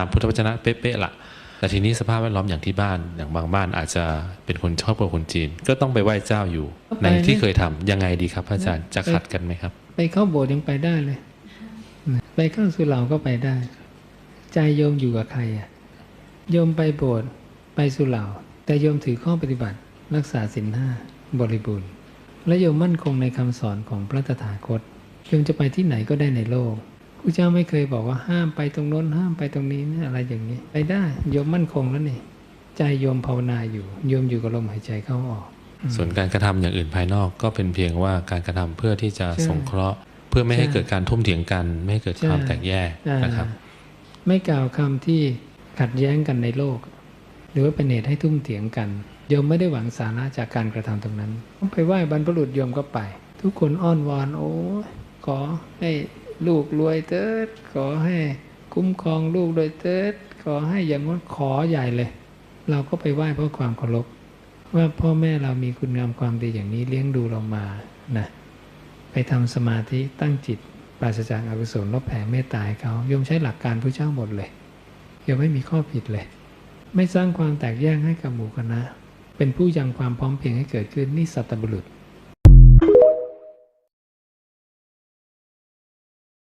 ตามพุทธวจนะเป๊ะๆละแต่ทีนี้สภาพแวดล้อมอย่างที่บ้านอย่างบางบ้านอาจจะเป็นคนชอบกับคนจีน ก็ต้องไปไหว้เจ้าอยู่ ในที่เคยทำยังไงดีครับพระอาจารย์จะขัดกันไหมครับ ไปเข้าโบสถ์ยังไปได้เลย ไปเข้าสุเหร่าก็ไปได้ ใจโยมอยู่กับใครอะโยมไปโบสถ์ไปสุเหร่าแต่โยมถือข้อปฏิบัติรักษาศีลห้าบริบูรณ์ และโยมมั่นคงในคำสอนของพระตถาคตโยมจะไปที่ไหนก็ได้ในโลก พระเจ้าไม่เคยบอกว่าห้ามไปตรงโน้นห้ามไปตรงนี้นะอะไรอย่างนี้ ไปได้โยมมั่นคงแล้วนี่ใจโยมภาวนาอยู่โยมอยู่กับลมหายใจเข้าออก ส่วนการกระทำอย่างอื่นภายนอกก็เป็นเพียงว่าการกระทำเพื่อที่จะใช่สงเคราะห์ เพื่อไม่ให้ใช่เกิดการทุ่มเถียงกัน ไม่ให้เกิดความใช่แตกแยกอ่านะครับ ไม่กล่าวคำที่ขัดแย้งกันในโลก หรือว่าเป็นเหตุให้ทุ่มเถียงกันโยมไม่ได้หวังสาระจากการกระทำตรงนั้นไปไหว้บรรพบุรุษโยมก็ไป ทุกคนอ้อนวอนโอ้ยขอให้ ลูกรวยเถิดขอให้คุ้มครองลูกโดยเถิดขอให้อย่างนั้นขอใหญ่เลย เราก็ไปไหว้เพราะความเคารพว่าพ่อแม่เรามีคุณงามความดีอย่างนี้เลี้ยงดูเรามานะไปทำสมาธิตั้งจิตปราศจากอกุศลลบแผ่เมตตาเขาโยมใช้หลักการพระเจ้าหมดเลยโยมไม่มีข้อผิดเลย ไม่สร้างความแตกแยกให้กับหมู่คณะเป็นผู้ยังความพร้อมเพียงให้เกิดขึ้นนี่สัตบุรุษ